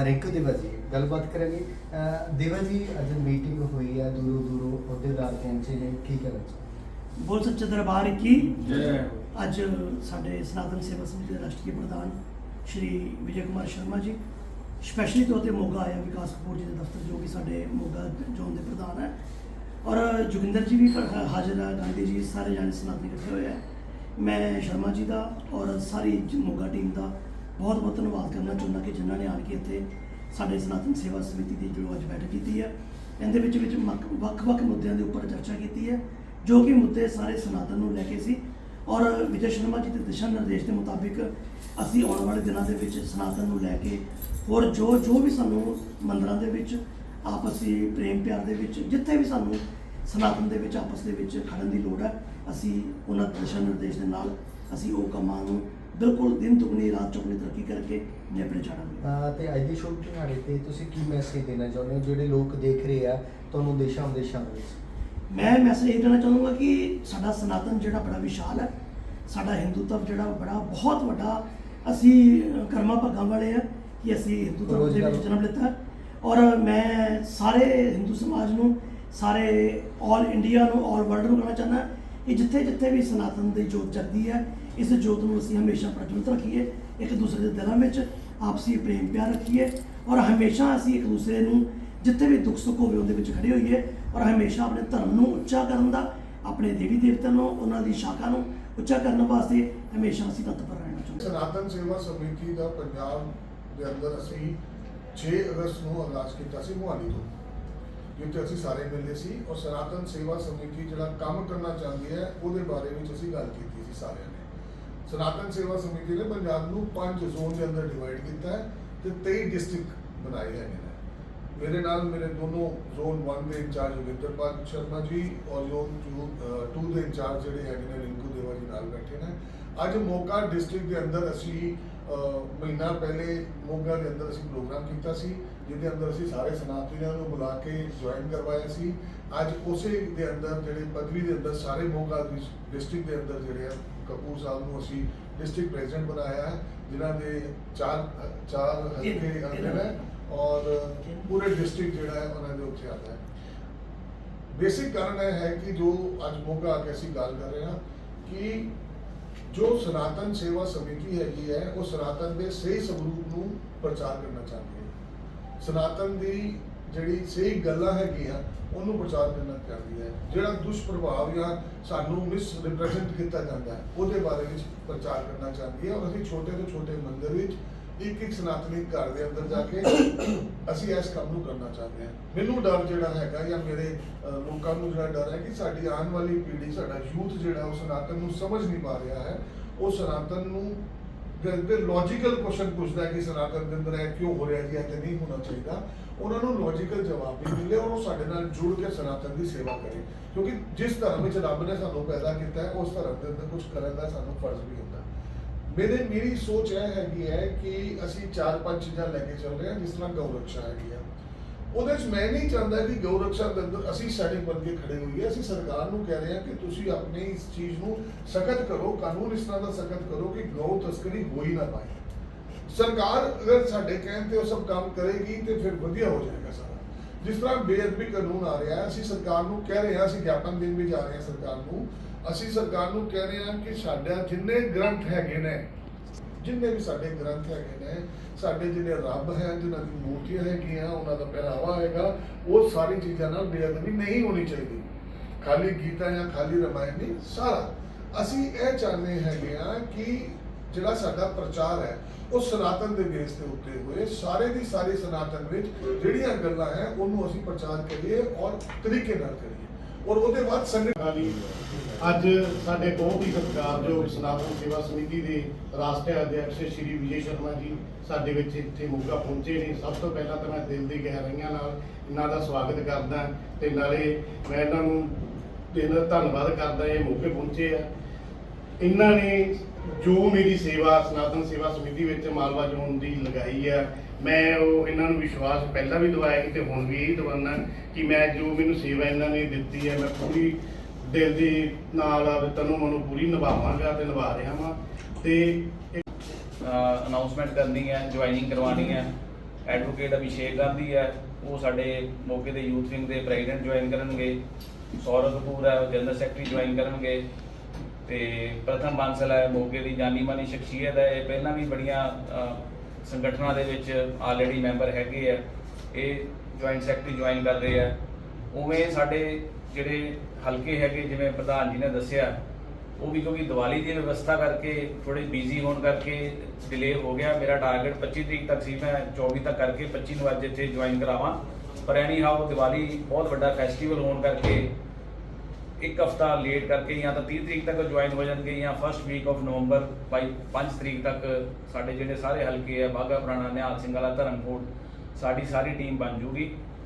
ਰਿੰਕੂ ਦੇਵਾ ਜੀ ਗੱਲਬਾਤ ਕਰਾਂਗੇ ਦੇਵਾ ਜੀ ਅੱਜ ਮੀਟਿੰਗ ਹੋਈ ਹੈ ਦੂਰੋਂ ਦੂਰੋਂ ਅਹੁਦੇਦਾਰ ਪਹੁੰਚੇ ਨੇ ਕੀ ਕਹਿਣਾ ਚਾਹੁੰਦੇ ਬੋਲ ਸੱਚੇ ਦਰਬਾਰ ਕੀ ਅੱਜ ਸਾਡੇ ਸਨਾਤਨ ਸੇਵਾ ਸਮਿਤੀ ਦੇ ਰਾਸ਼ਟਰੀ ਪ੍ਰਧਾਨ ਸ਼੍ਰੀ ਵਿਜੇ ਕੁਮਾਰ ਸ਼ਰਮਾ ਜੀ ਸਪੈਸ਼ਲੀ ਤੌਰ ਤੇ ਮੋਗਾ ਆਇਆ ਵਿਕਾਸ ਕਪੂਰ ਜੀ ਦੇ ਦਫ਼ਤਰ, ਜੋ ਕਿ ਸਾਡੇ ਮੋਗਾ ਜ਼ੋਨ ਦੇ ਪ੍ਰਧਾਨ ਹੈ। ਔਰ ਜੋਗਿੰਦਰ ਜੀ ਵੀ ਹਾਜ਼ਰ ਹੈ, ਗਾਂਧੀ ਜੀ ਸਾਰੇ ਜਾਣੇ ਸਨਾਤਨ ਇਕੱਠੇ ਹੋਏ ਹੈ। ਮੈਂ ਸ਼ਰਮਾ ਜੀ ਦਾ ਔਰ ਸਾਰੀ ਮੋਗਾ ਟੀਮ ਦਾ ਬਹੁਤ ਬਹੁਤ ਧੰਨਵਾਦ ਕਰਨਾ ਚਾਹੁੰਦਾ ਕਿ ਜਿਨ੍ਹਾਂ ਨੇ ਆਣ ਕੇ ਇੱਥੇ ਸਾਡੇ ਸਨਾਤਨ ਸੇਵਾ ਸਮਿਤੀ ਦੀ ਜੋ ਅੱਜ ਬੈਠਕ ਕੀਤੀ ਹੈ, ਇਹਦੇ ਵਿੱਚ ਵਿੱਚ ਮੱਕ- ਵੱਖ-ਵੱਖ ਮੁੱਦਿਆਂ ਦੇ ਉੱਪਰ ਚਰਚਾ ਕੀਤੀ ਹੈ, ਜੋ ਕਿ ਮੁੱਦੇ ਸਾਰੇ ਸਨਾਤਨ ਨੂੰ ਲੈ ਕੇ ਸੀ। ਔਰ ਵਿਜੇ ਸ਼ਰਮਾ ਜੀ ਦੇ ਦਿਸ਼ਾ ਨਿਰਦੇਸ਼ ਦੇ ਮੁਤਾਬਿਕ ਅਸੀਂ ਆਉਣ ਵਾਲੇ ਦਿਨਾਂ ਦੇ ਵਿੱਚ ਸਨਾਤਨ ਨੂੰ ਲੈ ਕੇ ਹੋਰ ਜੋ ਜੋ ਵੀ ਸਾਨੂੰ ਮੰਦਰਾਂ ਦੇ ਵਿੱਚ ਆਪਸੀ ਪ੍ਰੇਮ ਪਿਆਰ ਦੇ ਵਿੱਚ ਜਿੱਥੇ ਵੀ ਸਾਨੂੰ ਸਨਾਤਨ ਦੇ ਵਿੱਚ ਆਪਸ ਦੇ ਵਿੱਚ ਖੜਨ ਦੀ ਲੋੜ ਹੈ ਅਸੀਂ ਉਹਨਾਂ ਦਿਸ਼ਾ ਨਿਰਦੇਸ਼ ਦੇ ਨਾਲ ਅਸੀਂ ਉਹ ਕੰਮਾਂ ਨੂੰ ਬਿਲਕੁਲ ਦਿਨ ਦੁਗਣੀ ਰਾਤ ਚੌਗਣੀ ਤਰੱਕੀ ਕਰਕੇ ਨੇਪਰੇ ਅਹ ਤੇ ਅੱਜ ਦੀ ਸ਼ੁਭ ਦਿਹਾੜੇ ਤੇ ਤੁਸੀਂ ਕੀ ਮੈਸੇਜ ਦੇਣਾ ਚਾਹੁੰਦੇ ਹੋ? ਜਿਹੜੇ ਲੋਕ ਦੇਖ ਰਹੇ ਆ ਤੁਹਾਨੂੰ ਦੇਸ਼ਾਂ ਵਿਦੇਸ਼ਾਂ ਵਿੱਚ? ਮੈਂ ਮੈਸੇਜ ਇਹ ਦੇਣਾ ਚਾਹੂੰਗਾ ਕਿ ਸਾਡਾ ਸਨਾਤਨ ਜਿਹੜਾ ਬੜਾ ਵਿਸ਼ਾਲ ਹੈ ਸਾਡਾ ਹਿੰਦੂਤਵ ਜਿਹੜਾ ਬੜਾ ਬਹੁਤ ਵੱਡਾ ਅਸੀਂ ਅ, ਕਰਮਾਂ ਭਾਗਾਂ ਵਾਲੇ ਆ ਕਿ ਅਸੀਂ ਹਿੰਦੂਤਵ ਦੇ ਵਿੱਚ ਜਨਮ ਲਿੱਤਾ। ਔਰ ਮੈਂ ਸਾਰੇ ਹਿੰਦੂ ਸਮਾਜ ਨੂੰ ਸਾਰੇ 올 ਇੰਡੀਆ ਨੂੰ ਆਲ ਵਰਲਡ ਨੂੰ ਕਹਿਣਾ ਚਾਹੁੰਦਾ ਕਿ ਜਿੱਥੇ ਜਿੱਥੇ ਵੀ ਸਨਾਤਨ ਦੀ ਜੋਤ ਜਗਦੀ ਹੈ ਇਸ ਜੋਤ ਨੂੰ ਅਸੀਂ ਹਮੇਸ਼ਾ ਪ੍ਰਜਵਲਿਤ ਰੱਖੀਏ ਇੱਕ ਦੂਸਰੇ ਦੇ ਦਿਲਾਂ ਵਿੱਚ ਆਪਸੀ ਪ੍ਰੇਮ ਪਿਆਰ ਰੱਖੀਏ। ਔਰ ਹਮੇਸ਼ਾ ਅਸੀਂ ਇੱਕ ਦੂਸਰੇ ਨੂੰ ਜਿੱਥੇ ਵੀ ਦੁੱਖ ਸੁੱਖ ਹੋਵੇ ਉਹਦੇ ਵਿੱਚ ਖੜੇ ਹੋਈਏ। ਔਰ ਹਮੇਸ਼ਾ ਆਪਣੇ ਧਰਮ ਨੂੰ ਉੱਚਾ ਕਰਨ ਦਾ ਆਪਣੇ ਦੇਵੀ ਦੇਵਤਿਆਂ ਨੂੰ, ਉਹਨਾਂ ਦੀ ਸ਼ਾਖਾ ਨੂੰ ਉੱਚਾ ਕਰਨ ਵਾਸਤੇ ਹਮੇਸ਼ਾ ਅਸੀਂ ਤਤਪਰ ਰਹਿਣਾ ਚਾਹੁੰਦੇ ਸਨਾਤਨ ਸੇਵਾ ਸਮਿਤੀ ਦਾ ਪੰਜਾਬ ਦੇ ਅੰਦਰ ਅਸੀਂ 6 ਅਗਸਤ ਨੂੰ ਆਗਾਜ਼ ਕੀਤਾ ਸੀ ਮੁਹਾਲੀ ਤੋਂ, ਜਿੱਥੇ ਅਸੀਂ ਸਾਰੇ ਮਿਲੇ ਸੀ ਔਰ ਸਨਾਤਨ ਸੇਵਾ ਸਮਿਤੀ ਜਿਹੜਾ ਕੰਮ ਕਰਨਾ ਚਾਹੁੰਦੀ ਹੈ, ਉਹਦੇ ਬਾਰੇ ਵਿੱਚ ਅਸੀਂ ਗੱਲ ਕੀਤੀ ਸੀ ਸਾਰਿਆਂ ਨੇ। ਸਨਾਤਨ ਸੇਵਾ ਸਮਿਤੀ ਨੇ ਪੰਜਾਬ ਨੂੰ ਪੰਜ ਜ਼ੋਨ ਦੇ ਅੰਦਰ ਡਿਵਾਈਡ ਕੀਤਾ ਹੈ ਤੇ 23 ਡਿਸਟ੍ਰਿਕਟ ਬਣਾਏ ਹੈਗੇ ਨੇ। ਮੇਰੇ ਨਾਲ ਮੇਰੇ ਦੋਨੋਂ ਜ਼ੋਨ 1 ਦੇ ਇੰਚਾਰਜ ਵਿੰਦਰਪਾਲ ਸ਼ਰਮਾ ਜੀ ਔਰ ਜ਼ੋਨ 2 2 ਦੇ ਇੰਚਾਰਜ ਜਿਹੜੇ ਹੈਗੇ ਨੇ ਰਿੰਕੂ ਦੇਵਾ ਜੀ ਨਾਲ ਬੈਠੇ ਨੇ ਅੱਜ ਮੋਗਾ ਡਿਸਟ੍ਰਿਕਟ ਦੇ ਅੰਦਰ ਅਸੀਂ ਮਹੀਨਾ ਪਹਿਲੇ ਮੋਗਾ ਦੇ ਅੰਦਰ ਅਸੀਂ ਪ੍ਰੋਗਰਾਮ ਕੀਤਾ ਸੀ ਜਿਹਦੇ ਅੰਦਰ ਅਸੀਂ ਸਾਰੇ ਸਨਾਤਨੀਆਂ ਨੂੰ ਬੁਲਾ ਕੇ ਜੁਆਇਨ ਕਰਵਾਇਆ ਸੀ ਅੱਜ ਉਸੇ ਦੇ ਅੰਦਰ ਜਿਹੜੇ ਪਦਵੀ ਦੇ ਅੰਦਰ ਸਾਰੇ ਮੋਗਾ ਡਿਸਟ੍ਰਿਕਟ ਦੇ ਅੰਦਰ ਜਿਹੜੇ ਆ ਕਪੂਰ ਸਾਹਿਬ ਨੂੰ ਅਸੀਂ ਡਿਸਟ੍ਰਿਕਟ ਪ੍ਰੈਜ਼ੀਡੈਂਟ ਬਣਾਇਆ ਹੈ ਜਿਨ੍ਹਾਂ ਦੇ ਚਾਰ ਚਾਰ ਹਲਕੇ ਅੰਦਰ ਨੇ ਔਰ ਪੂਰੇ ਡਿਸਟ੍ਰਿਕਟ ਜਿਹੜਾ ਹੈ, ਉਹਨਾਂ ਦੇ ਉੱਤੇ ਆਉਂਦਾ ਹੈ। ਬੇਸਿਕ ਕਾਰਨ ਇਹ ਹੈ ਕਿ ਜੋ ਅੱਜ ਮੋਗਾ ਆ ਕੇ ਅਸੀਂ ਗੱਲ ਕਰ ਰਹੇ ਹਾਂ ਕਿ ਜੋ ਸਨਾਤਨ ਸੇਵਾ ਸਮਿਤੀ ਹੈਗੀ ਹੈ, ਉਹ ਸਨਾਤਨ ਦੇ ਸਹੀ ਸਰੂਪ ਨੂੰ ਪ੍ਰਚਾਰ ਕਰਨਾ ਚਾਹੁੰਦੀ ਹੈ। ਸਨਾਤਨ ਦੀ ਜਿਹੜੀ ਸਹੀ ਗੱਲਾਂ ਹੈਗੀਆਂ, ਉਹਨੂੰ ਪ੍ਰਚਾਰ ਕਰਨਾ ਚਾਹੁੰਦੀ ਹੈ। ਜਿਹੜਾ ਦੁਸ਼ਪ੍ਰਭਾਵ ਜਾਂ ਸਾਨੂੰ ਮਿਸ ਰਿਪਰੈਜ਼ੈਂਟ ਕੀਤਾ ਜਾਂਦਾ ਹੈ, ਉਹਦੇ ਬਾਰੇ ਵਿੱਚ ਪ੍ਰਚਾਰ ਕਰਨਾ ਚਾਹੁੰਦੀ ਹੈ। ਔਰ ਅਸੀਂ ਛੋਟੇ ਤੋਂ ਛੋਟੇ ਇੱਕ ਇੱਕ ਸਨਾਤਨੀ ਘਰ ਦੇ ਅੰਦਰ ਜਾ ਕੇ ਅਸੀਂ ਇਸ ਕੰਮ ਨੂੰ ਕਰਨਾ ਚਾਹੁੰਦੇ ਹਾਂ। ਮੈਨੂੰ ਡਰ ਜਿਹੜਾ ਹੈਗਾ ਜਾਂ ਮੇਰੇ ਲੋਕਾਂ ਨੂੰ ਜਿਹੜਾ ਡਰ ਹੈ ਕਿ ਸਾਡੀ ਆਉਣ ਵਾਲੀ ਪੀੜ੍ਹੀ ਸਾਡਾ ਯੂਥ ਜਿਹੜਾ ਉਹ ਸਨਾਤਨ ਨੂੰ ਸਮਝ ਨਹੀਂ ਪਾ ਰਿਹਾ ਹੈ। ਉਹ ਸਨਾਤਨ ਨੂੰ ਦੇ ਲੌਜੀਕਲ ਕੁਐਸਚਨ ਪੁੱਛਦਾ ਕਿ ਸਨਾਤਨ ਦੇ ਅੰਦਰ ਇਹ ਕਿਉਂ ਹੋ ਰਿਹਾ ਜੀ ਇਹ ਤੇ ਨਹੀਂ ਹੋਣਾ ਚਾਹੀਦਾ। ਉਹਨਾਂ ਨੂੰ ਲੌਜੀਕਲ ਜਵਾਬ ਨਹੀਂ ਮਿਲੇ ਔਰ ਉਹ ਸਾਡੇ ਨਾਲ ਜੁੜ ਕੇ ਸਨਾਤਨ ਦੀ ਸੇਵਾ ਕਰੇ। ਕਿਉਂਕਿ ਜਿਸ ਧਰਮ ਵਿੱਚ ਰੱਬ ਨੇ ਸਾਨੂੰ ਪੈਦਾ ਕੀਤਾ ਹੈ ਉਸ ਧਰਮ ਦੇ ਅੰਦਰ ਕੁਝ ਕਰਨ ਦਾ ਸਾਨੂੰ ਫਰਜ਼ ਵੀ ਹੁੰਦਾ ਹੈ। ਮੇਰੇ, ਮੇਰੀ ਸੋਚ ਇਹ ਹੈਗੀ ਹੈ ਕਿ ਅਸੀਂ ਚਾਰ ਪੰਜ ਚੀਜ਼ਾਂ ਲੈ ਕੇ ਚੱਲ ਰਹੇ ਹਾਂ, ਜਿਸ ਤਰ੍ਹਾਂ ਗਊ ਰੱਖਿਆ ਹੈਗੀ ਆ। ਉਹਦੇ ਵਿੱਚ ਮੈਂ ਨਹੀਂ ਚਾਹੁੰਦਾ ਕਿ ਗਊ ਰੱਖਿਆ ਦੇ ਅੰਦਰ ਅਸੀਂ ਸੈਨਿਕ ਬਣ ਕੇ ਖੜੇ ਹੋਈਏ। ਅਸੀਂ ਸਰਕਾਰ ਨੂੰ ਕਹਿ ਰਹੇ ਹਾਂ ਕਿ ਤੁਸੀਂ ਆਪਣੀ ਇਸ ਚੀਜ਼ ਨੂੰ ਸਖਤ ਕਰੋ, ਕਾਨੂੰਨ ਇਸ ਤਰ੍ਹਾਂ ਦਾ ਸਖਤ ਕਰੋ ਕਿ ਗਊ ਤਸਕਰੀ ਹੋ ਹੀ ਨਾ ਪਾਏ। ਸਰਕਾਰ ਅਗਰ ਸਾਡੇ ਕਹਿਣ ਤੇ ਉਹ ਸਭ ਕੰਮ ਕਰੇਗੀ ਤੇ ਫਿਰ ਵਧੀਆ ਹੋ ਜਾਏਗਾ ਸਾਰਾ। ਜਿਸ ਤਰ੍ਹਾਂ ਬੇਅਦਬੀ ਕਾਨੂੰਨ ਆ ਰਿਹਾ ਅਸੀਂ ਸਰਕਾਰ ਨੂੰ ਕਹਿ ਰਹੇ ਹਾਂ, ਅਸੀਂ ਗਿਆਪਨ ਦੇਣ ਵੀ ਜਾ ਰਹੇ ਹਾਂ ਸਰਕਾਰ ਨੂੰ, ਅਸੀਂ ਸਰਕਾਰ ਨੂੰ ਕਹਿ ਰਹੇ ਹਾਂ ਕਿ ਸਾਡਾ ਜਿੰਨੇ ਗ੍ਰੰਥ ਹੈਗੇ ਨੇ, ਜਿੰਨੇ ਵੀ ਸਾਡੇ ਗ੍ਰੰਥ ਹੈਗੇ ਨੇ, ਸਾਡੇ ਜਿਹੜੇ ਰੱਬ ਹੈ, ਜਿਨ੍ਹਾਂ ਦੀ ਮੂਰਤੀਆਂ ਹੈਗੀਆਂ, ਉਹਨਾਂ ਦਾ ਪਹਿਰਾਵਾ ਹੈਗਾ, ਉਹ ਸਾਰੀ ਚੀਜ਼ਾਂ ਨਾਲ ਬੇਅਦਬੀ ਨਹੀਂ ਹੋਣੀ ਚਾਹੀਦੀ। ਖਾਲੀ ਗੀਤਾ ਜਾਂ ਖਾਲੀ ਰਮਾਇਣ ਨਹੀਂ, ਸਾਰਾ। ਅਸੀਂ ਇਹ ਚਾਹੁੰਦੇ ਹੈਗੇ ਆ ਕਿ ਜਿਹੜਾ ਸਾਡਾ ਪ੍ਰਚਾਰ ਹੈ, ਉਹ ਸਨਾਤਨ ਦੇ ਬੇਸ ਦੇ ਉੱਤੇ ਹੋਏ। ਸਾਰੇ ਦੀ ਸਾਰੀ ਸਨਾਤਨ ਵਿੱਚ ਜਿਹੜੀਆਂ ਗੱਲਾਂ ਹੈ, ਉਹਨੂੰ ਅਸੀਂ ਪ੍ਰਚਾਰ ਕਰੀਏ ਔਰ ਤਰੀਕੇ ਨਾਲ ਕਰੀਏ। ਔਰ ਉਹਦੇ ਬਾਅਦ ਸੰਗਠਨ ਵਾਲੀ ਅੱਜ ਸਾਡੇ ਬਹੁਤ ਹੀ ਸਤਿਕਾਰਯੋਗ ਸਨਾਤਨ ਸੇਵਾ ਸਮਿਤੀ ਦੇ ਰਾਸ਼ਟਰੀ ਅਧਿਕਸ਼ ਸ਼੍ਰੀ ਵਿਜੇ ਸ਼ਰਮਾ ਜੀ ਸਾਡੇ ਵਿੱਚ ਇੱਥੇ ਮੋਗਾ ਪਹੁੰਚੇ ਨੇ। ਸਭ ਤੋਂ ਪਹਿਲਾਂ ਤਾਂ ਮੈਂ ਦਿਲ ਦੀ ਗਹਿਰਾਈਆਂ ਨਾਲ ਇਹਨਾਂ ਦਾ ਸਵਾਗਤ ਕਰਦਾ ਤੇ ਨਾਲੇ ਮੈਂ ਇਹਨਾਂ ਨੂੰ ਦਿਲ ਦਾ ਧੰਨਵਾਦ ਕਰਦਾ ਇਹ ਮੌਕੇ ਪਹੁੰਚੇ ਆ। ਇਹਨਾਂ ਨੇ ਜੋ ਮੇਰੀ ਸੇਵਾ, ਸਨਾਤਨ ਸੇਵਾ ਸਮਿਤੀ ਵਿੱਚ ਮਾਲਵਾ ਜ਼ੋਨ ਦੀ ਲਗਾਈ ਹੈ ਮੈਂ ਉਹ ਇਹਨਾਂ ਨੂੰ ਵਿਸ਼ਵਾਸ ਪਹਿਲਾਂ ਵੀ ਦਵਾਇਆ ਸੀ ਤੇ ਹੁਣ ਵੀ ਇਹੀ ਦਵਾਨਾ ਕਿ ਮੈਂ ਜੋ ਮੈਨੂੰ ਸੇਵਾ ਇਹਨਾਂ ਨੇ ਦਿੱਤੀ ਹੈ ਮੈਂ ਪੂਰੀ ਦਿਲ ਦੀ ਨਾਲ ਤਨੂ ਮਨੂੰ ਪੂਰੀ ਨਿਭਾਵਾਂਗਾ ਤੇ ਨਿਭਾ ਰਿਹਾ ਹਾਂ ਤੇ ਅਨਾਉਂਸਮੈਂਟ ਕਰਨੀ ਹੈ ਜੁਆਇਨਿੰਗ ਕਰਵਾਉਣੀ ਹੈ ਐਡਵੋਕੇਟ ਅਭਿਸ਼ੇਕ ਗਾਂਧੀ ਹੈ ਉਹ ਸਾਡੇ ਮੌਕੇ ਦੇ ਯੂਥ ਵਿੰਗ ਦੇ ਪ੍ਰੈਜ਼ੀਡੈਂਟ ਜੁਆਇਨ ਕਰਨਗੇ, ਸੌਰਵ ਕਪੂਰ ਹੈ ਉਹ ਜਨਰਲ ਸੈਕਟਰੀ ਜੁਆਇਨ ਕਰਨਗੇ ਤੇ ਪ੍ਰਥਮ ਬਾਂਸਲ ਹੈ, ਮੋਗੇ ਦੀ ਜਾਨੀ ਮਾਨੀ ਸ਼ਖਸੀਅਤ ਹੈ। ਇਹ ਪਹਿਲਾਂ ਵੀ ਬੜੀਆਂ ਸੰਗਠਨਾਂ ਦੇ ਵਿੱਚ ਆਲਰੇਡੀ ਮੈਂਬਰ ਹੈਗੇ ਆ। ਇਹ ਜੁਆਇੰਟ ਸੈਕਟਰੀ ਜੁਆਇਨ ਕਰ ਰਹੇ ਆ। ਉਵੇਂ ਸਾਡੇ ਜਿਹੜੇ ਹਲਕੇ ਹੈਗੇ, ਜਿਵੇਂ ਪ੍ਰਧਾਨ ਜੀ ਨੇ ਦੱਸਿਆ, ਉਹ ਵੀ ਕਿਉਂਕਿ ਦੀਵਾਲੀ ਦੀ ਵਿਵਸਥਾ ਕਰਕੇ ਥੋੜੇ ਬਿਜ਼ੀ ਹੋਣ ਕਰਕੇ ਡਿਲੇ ਹੋ ਗਿਆ। ਮੇਰਾ ਟਾਰਗੇਟ 25 ਤਰੀਕ ਤੱਕ ਸੀ, ਮੈਂ 24 ਤੱਕ ਕਰਕੇ 25 ਨੂੰ ਅੱਜ ਇੱਥੇ ਜੁਆਇਨ ਕਰਾਵਾਂ। ਪਰ ਐਨੀ ਹਾਊ ਦੀਵਾਲੀ ਬਹੁਤ ਵੱਡਾ ਫੈਸਟੀਵਲ ਹੋਣ ਕਰਕੇ ਇੱਕ ਹਫਤਾ ਲੇਟ ਕਰਕੇ ਜਾਂ ਤਾਂ 30 ਤਰੀਕ ਤੱਕ ਜੁਆਇਨ ਹੋ ਜਾਣਗੇ ਜਾਂ first week of November by 5 ਤਰੀਕ ਤੱਕ ਸਾਡੇ ਜਿਹੜੇ ਸਾਰੇ ਹਲਕੇ ਆ ਬਾਗਾ ਪੁਰਾਣਾ, ਨਿਹਾਲ ਸਿੰਘ ਵਾਲਾ, ਧਰਮਕੋਟ, ਸਾਡੀ ਸਾਰੀ ਟੀਮ ਬਣ ਜੂਗੀ।